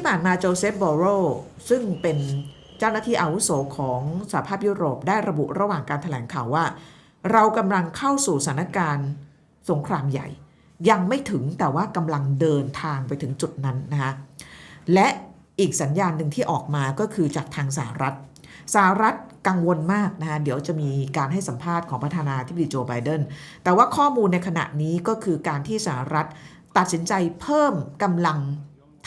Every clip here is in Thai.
ที่ผ่านมาโจเซฟบอโรซึ่งเป็นเจ้าหน้าที่อาวุโสของสหภาพยุโรปได้ระบุระหว่างการถแถลงข่าวว่า เรากำลังเข้าสู่สถานการณ์สงครามใหญ่ ยังไม่ถึงแต่ว่ากำลังเดินทางไปถึงจุดนั้นนะคะและอีกสัญญาณหนึ่งที่ออกมาก็คือจากทางสหรัฐสหรัฐกังวลมากนะคะเดี๋ยวจะมีการให้สัมภาษณ์ของประธานาธิบดีโจไบเดนแต่ว่าข้อมูลในขณะนี้ก็คือการที่สหรัฐตัดสินใจเพิ่มกำลัง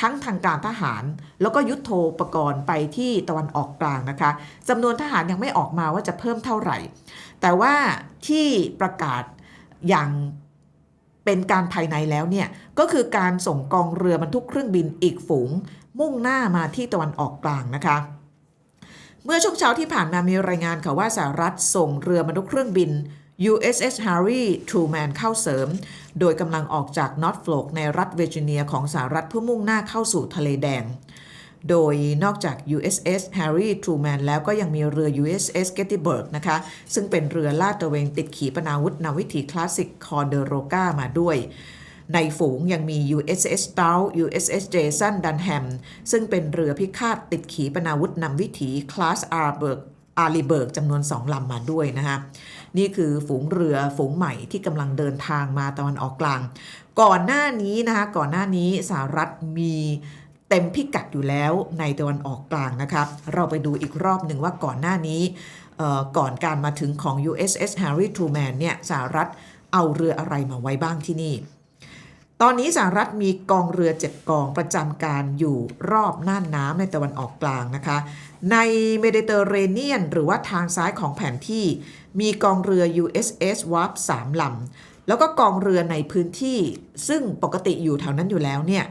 ทั้งทางการทหาร แล้วก็ยุทโธปกรณ์ไปที่ตะวันออกกลางนะคะจำนวนทหารยังไม่ออกมาว่าจะเพิ่มเท่าไหร่ แต่ว่าที่ประกาศอย่างเป็นการภายในแล้วเนี่ยก็คือการส่งกองเรือบรรทุกเครื่องบินอีกฝูง มุ่งหน้ามาที่ตะวันออกกลางนะคะเมื่อช่วงเช้าที่ผ่านมามีรายงานค่ะว่าสหรัฐส่งเรือบรรทุกเครื่องบิน USS Harry Truman เข้าเสริม โดยกำลังออกจากนอร์ทฟลกในรัฐเวอร์จิเนียของสหรัฐเพื่อมุ่งหน้าเข้าสู่ทะเลแดง โดยนอกจาก USS Harry Truman แล้วก็ยังมีเรือ USS Gettysburg นะคะ ซึ่งเป็นเรือลาดตระเวนติดขีปนาวุธนำวิถีคลาสสิกคอเดโรกามาด้วยในฝูงยังมี USS Stout USS Jason Dunham ซึ่งเป็นเรือพิฆาตติดขีปนาวุธนำวิถีคลาส อารีเบิร์กจำนวนสองลำมาด้วยนะคะนี่คือฝูงเรือฝูงใหม่ที่กำลังเดินทางมาตะวันออกกลาง ก่อนหน้านี้นะคะก่อนหน้านี้สหรัฐมีเต็มพิกัดอยู่แล้วในตะวันออกกลางนะครับเราไปดูอีกรอบหนึ่งว่าก่อนหน้านี้ก่อนการมาถึงของ USS Harry Truman เนี่ยสหรัฐเอาเรืออะไรมาไว้บ้างที่นี่ ตอนนี้สหรัฐมีกองเรือ7กองประจำการอยู่รอบน่านน้ำในตะวันออกกลางนะคะ ในเมดิเตอร์เรเนียน หรือว่าทางซ้ายของแผนที่ มีกองเรือ USS Warp 3ลำแล้วก็กองเรือในพื้นที่ ซึ่งปกติอยู่แถวนั้นอยู่แล้วเนี่ย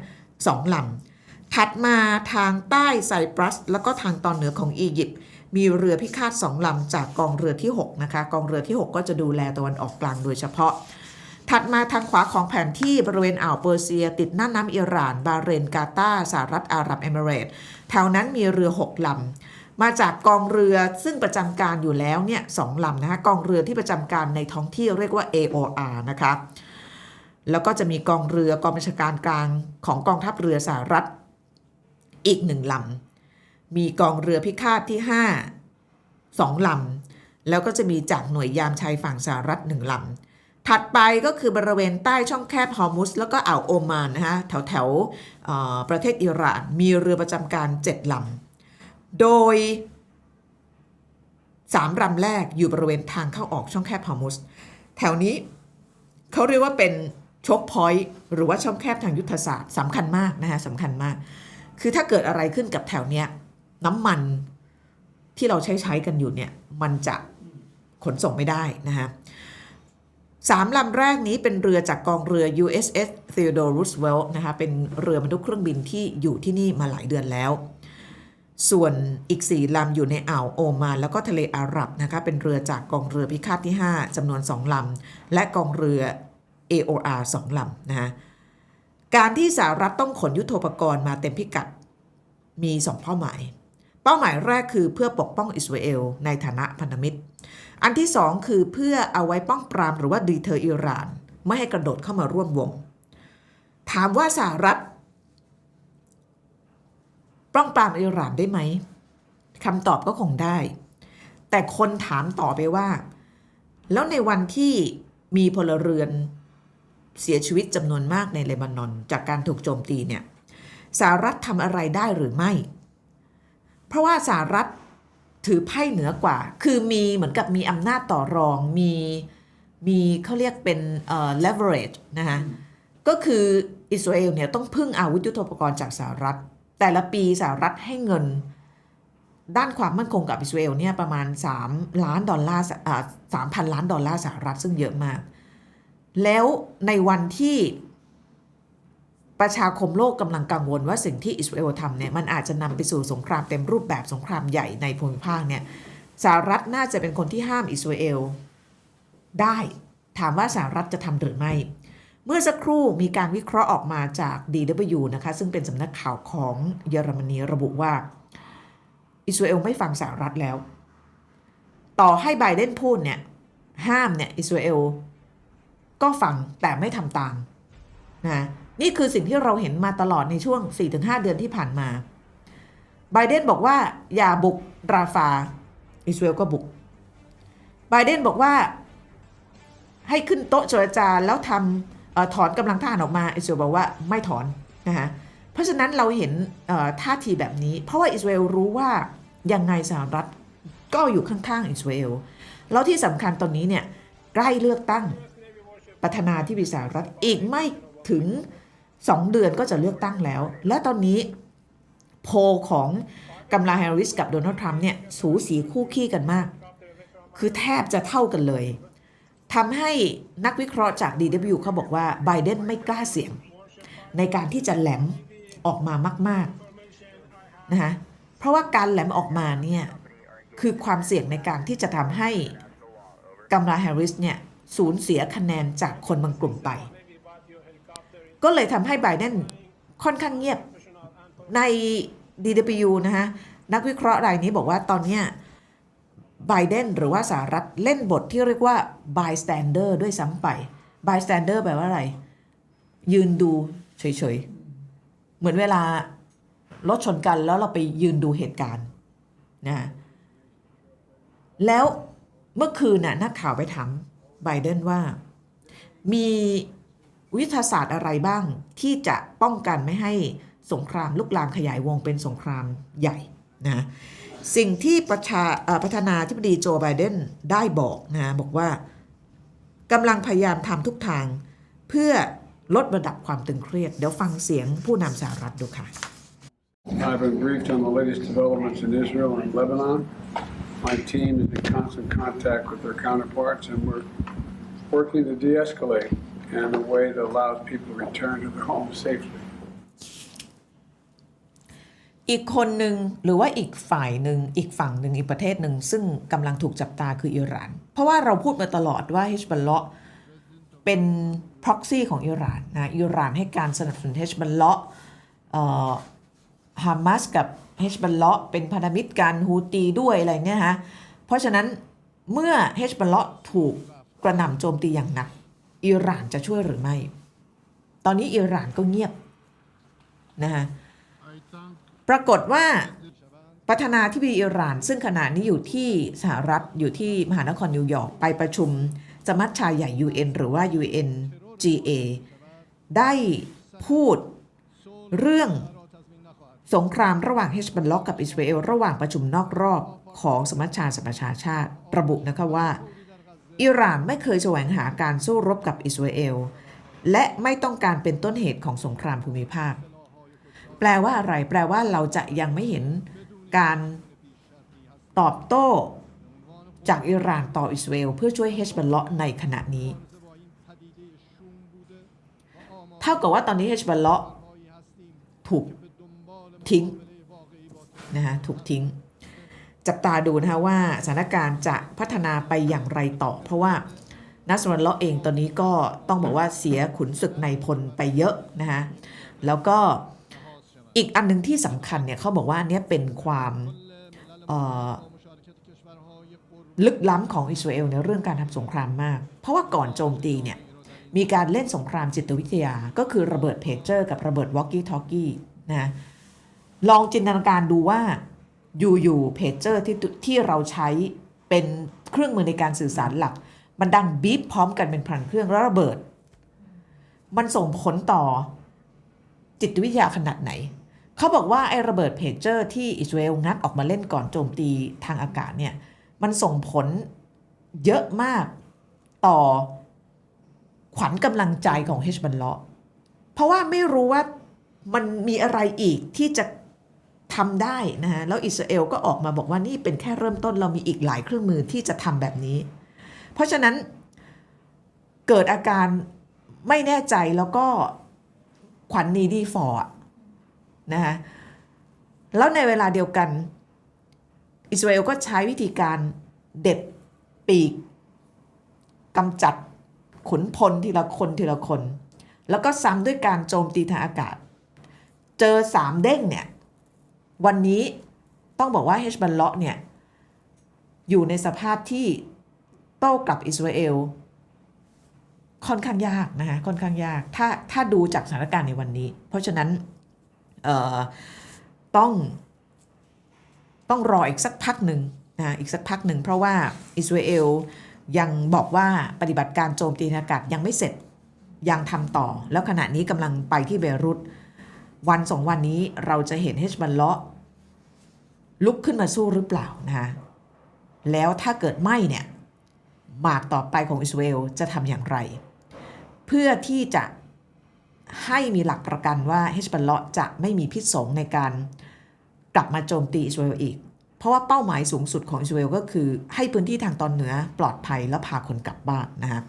สองลำถัดมาทางใต้ไซปรัส แล้วก็ทางตอนเหนือของอียิปต์มีเรือพิฆาตสองลำจากกองเรือที่ 6 นะคะ กองเรือที่ 6 ก็จะดูแลตะวันออกกลางโดยเฉพาะ ถัดมาทางขวาของแผนที่บริเวณอ่าวเปอร์เซีย ติดหน่าน้ำอิหร่าน บาเรนกาตาสหรัฐอาหรับเอมิเรตส์แถวนั้นมีเรือ6ลำมาจากกองเรือซึ่งประจำการอยู่แล้วเนี่ยสองลำนะคะกองเรือที่ประจำการในท้องที่เรียกว่า AOR นะคะแล้วก็จะมีกองเรือกองบัญชาการกลางของกองทัพเรือสหรัฐอีกหนึ่งลำมีกองเรือพิฆาตที่5สองลำแล้วก็จะมีจากหน่วยยามชายฝั่งสหรัฐหนึ่งลำ ถัดไปก็คือบริเวณใต้ช่องแคบฮอร์มุสแล้วก็อ่าวโอมานนะฮะแถวแถวประเทศอิหร่าน มีเรือประจำการ 7ลำ โดย 3ลำแรกอยู่บริเวณทางเข้าออกช่องแคบฮอร์มุสแถวนี้เขาเรียกว่าเป็นชกพอยต์หรือว่าช่องแคบทางยุทธศาสตร์สำคัญมากนะฮะสำคัญมาก คือถ้าเกิดอะไรขึ้นกับแถวเนี้ยน้ำมันที่เราใช้ใช้กันอยู่เนี่ยมันจะขนส่งไม่ได้นะฮะ สามลำแรกนี้เป็นเรือจากกองเรือ USS Theodore Roosevelt นะคะเป็นเรือบรรทุกเครื่องบินที่อยู่ที่นี่มาหลายเดือนแล้ว ส่วนอีก4ลำอยู่ในอ่าวโอมานแล้วก็ทะเลอาหรับนะคะเป็นเรือจากกองเรือพิฆาตที่ 5จำนวน2ลำและกองเรือ AOR 2ลำนะคะการที่สหรัฐต้องขนยุทโธปกรณ์มาเต็มพิกัดมี2เป้าหมาย เป้าหมายแรกคือเพื่อปกป้องอิสราเอลในฐานะพันธมิตร อันที่2คือเพื่อเอาไว้ป้องปรามหรือว่าดีเทอร์อิหร่าน ไม่ให้กระโดดเข้ามาร่วมวง ถามว่าสหรัฐป้องปรามอิหร่านได้ไหมคำตอบก็คงได้ แต่คนถามต่อไปว่า แล้วในวันที่มีพลเรือนเสียชีวิตจำนวนมากในเลบานอน จากการถูกโจมตีเนี่ยสหรัฐทำอะไรได้หรือไม่ เพราะว่าสหรัฐถือไพ่เหนือกว่า คือมีเหมือนกับมีอำนาจต่อรอง มีมีเขาเรียกเป็นเอ่อ leverage นะคะก็คืออิสราเอลเนี่ยต้องพึ่งอาวุธยุทโธปกรณ์จากสหรัฐ แต่ละปีสหรัฐให้เงิน ด้านความมั่นคงกับอิสราเอลเนี่ยประมาณ 3 ล้านดอลลาร์อ่าสามพันล้านดอลลาร์สหรัฐซึ่งเยอะมาก แล้วในวันที่ ประชาคมโลกกำลังกังวลว่าสิ่งที่อิสราเอลทำเนี่ยมันอาจจะนำไปสู่สงครามเต็มรูปแบบสงครามใหญ่ในภูมิภาคเนี่ยสหรัฐน่าจะเป็นคนที่ห้ามอิสราเอลได้ถามว่าสหรัฐจะทำหรือไม่ เมื่อสักครู่มีการวิเคราะห์ออกมาจาก DW นะคะซึ่งเป็นสำนักข่าวของเยอรมนีระบุว่า อิสราเอลไม่ฟังสหรัฐแล้ว ต่อให้ไบเดนพูดเนี่ยห้ามเนี่ยอิสราเอลก็ฟังแต่ไม่ทำตามนะ นี่คือสิ่งที่เราเห็นมาตลอดในช่วง 4-5 เดือนที่ผ่านมาไบเดนบอกว่าอย่าบุกราฟา อิสราเอลก็บุกไบเดนบอกว่าให้ขึ้นโต๊ะเจรจาแล้วทำออถอนกำลังทหารออกมา อิสราเอลบอกว่าไม่ถอนนะคะเพราะฉะนั้นเราเห็นท่าทีแบบนี้ เพราะว่าอิสราเอลรู้ว่ายังไงสหรัฐก็อยู่ข้างๆอิสราเอลแล้วที่สำคัญตอนนี้เนี่ยใกล้เลือกตั้งประธานาธิบดีสหรัฐอีกไม่ถึง 2เดือนก็จะเลือกตั้งแล้ว และตอนนี้โพของกัมลาแฮร์ริสกับโดนัลด์ทรัมป์เนี่ยสูสีคู่ขี้กันมาก คือแทบจะเท่ากันเลยทำให้นักวิเคราะห์จาก DW เขาบอกว่าไบเดนไม่กล้าเสี่ยง ในการที่จะแหลมออกมามากๆนะคะเพราะว่าการแหลมออกมาเนี่ยคือความเสี่ยงในการที่จะทำให้กัมลาแฮร์ริสเนี่ยสูญเสียคะแนนจากคนบางกลุ่มไป ก็เลยทำให้ไบเดนค่อนข้างเงียบใน DW นะคะนักวิเคราะห์รายนี้บอกว่าตอนเนี้ยไบเดนหรือว่าสหรัฐเล่นบทที่เรียกว่า bystander ด้วยซ้ำไป bystander แปลว่าอะไร ยืนดูเฉยๆ เหมือนเวลารถชนกันแล้วเราไปยืนดูเหตุการณ์นะแล้วเมื่อคืนน่ะนักข่าวไปถามไบเดนว่ามี วิทยาศาสตร์อะไรบ้างที่จะป้องกันไม่ให้สงครามลุกลามขยายวงเป็นสงครามใหญ่นะสิ่งที่ประชาประธานาธิบดีโจไบเดนได้บอกนะบอกว่ากำลังพยายามทำทุกทางเพื่อลดระดับความตึงเครียด เดี๋ยวฟังเสียงผู้นำสหรัฐดูค่ะ I've been briefed on the latest developments in Israel and Lebanon. My team is in constant contact with their counterparts, and we're working to de escalate in a way that allows people to return to their home safely. อีกคนหนึ่งหรือว่าอีกฝ่ายหนึ่งอีกฝั่งหนึ่งอีกประเทศหนึ่งซึ่งกำลังถูกจับตาคืออิหร่าน เพราะว่าเราพูดมาตลอดว่าฮิชบัลเลาะเป็น proxy ของอิหร่านนะอิหร่านให้การสนับสนุนฮิชบัลเลาะฮามาสกับฮิชบัลเลาะเป็นพันธมิตรกันฮูตีด้วยอะไรเนี่ยฮะเพราะฉะนั้นเมื่อฮิชบัลเลาะถูกกระหน่ำโจมตีอย่างหนัก อิหร่านจะช่วยหรือไม่ ตอนนี้อิหร่านก็เงียบนะฮะปรากฏว่าประธานาธิบดีอิหร่าน ซึ่งขณะนี้อยู่ที่สหรัฐอยู่ที่มหานครนิวยอร์กไปประชุมสมัชชาใหญ่ UN หรือว่า UNGA ได้พูดเรื่องสงครามระหว่างเฮชบัลล็อกกับอิสราเอลระหว่างประชุมนอกรอบของสมัชชาสหประชาชาติ ระบุนะคะว่า อิหร่านไม่เคยแสวงหาการสู้รบกับอิสราเอล และไม่ต้องการเป็นต้นเหตุของสงครามภูมิภาค แปลว่าอะไร แปลว่าเราจะยังไม่เห็นการตอบโต้จากอิหร่านต่ออิสราเอลเพื่อช่วยเฮชบัลเลาะในขณะนี้ เท่ากับว่าตอนนี้เฮชบัลเลาะถูกทิ้งนะฮะถูกทิ้ง จับตาดูนะคะว่าสถานการณ์จะพัฒนาไปอย่างไรต่อ เพราะว่านัสรัลเลาะเองตอนนี้ก็ต้องบอกว่าเสียขุนศึกในพลไปเยอะนะคะแล้วก็อีกอันหนึ่งที่สำคัญเนี่ยเขาบอกว่าอันเนี้ยเป็นความลึกล้ำของอิสราเอลในเรื่องการทำสงครามมาก เพราะว่าก่อนโจมตีเนี่ยมีการเล่นสงครามจิตวิทยา ก็คือระเบิดเพจเจอร์ กับระเบิดวอกกี้ทอกกี้นะลองจินตนาการดูว่า อยู่ๆเพจเจอร์ที่ที่เราใช้เป็นเครื่องมือในการสื่อสารหลัก มันดังบีบพร้อมกันเป็นพันเครื่องแล้วระเบิด มันส่งผลต่อจิตวิทยาขนาดไหน เขาบอกว่าไอ้ระเบิดเพจเจอร์ที่อิสราเอลงัดออกมาเล่นก่อนโจมตีทางอากาศเนี่ยมันส่งผลเยอะมากต่อขวัญกำลังใจของเฮชบันเลาะเพราะว่าไม่รู้ว่ามันมีอะไรอีกที่จะ ทำได้นะฮะแล้วอิสราเอลก็ออกมาบอกว่านี่เป็นแค่เริ่มต้นเรามีอีกหลายเครื่องมือที่จะทำแบบนี้ เพราะฉะนั้นเกิดอาการไม่แน่ใจแล้วก็ขวัญนีดีฟอร์นะคะแล้วในเวลาเดียวกัน อิสราเอลก็ใช้วิธีการเด็ดปีกกำจัดขุนพลทีละคนทีละคน แล้วก็ซ้ำด้วยการโจมตีทางอากาศ เจอสามเด้งเนี่ย วันนี้ต้องบอกว่าเฮชบัลเลาะเนี่ย อยู่ในสภาพที่โต้กลับอิสราเอลค่อนข้างยากนะคะค่อนข้างยากถ้าถ้าดูจากสถานการณ์ในวันนี้ เพราะฉะนั้นเอ่อต้องต้องรออีกสักพักหนึ่งนะอีกสักพักหนึ่งเพราะว่าอิสราเอลยังบอกว่าปฏิบัติการโจมตีอากาศยังไม่เสร็จยังทำต่อ แล้วขณะนี้กำลังไปที่เบรุตวันสองวันนี้เราจะเห็นเฮชบัลเลาะ ลุกขึ้นมาสู้หรือเปล่านะคะแล้วถ้าเกิดไม่เนี่ยหมากต่อไปของอิสราเอลจะทำอย่างไร เพื่อที่จะให้มีหลักประกันว่าเฮชบัลเลาะจะไม่มีพิษสงในการกลับมาโจมตีอิสราเอลอีก เพราะว่าเป้าหมายสูงสุดของอิสราเอลก็คือให้พื้นที่ทางตอนเหนือปลอดภัยและพาคนกลับบ้านนะคะ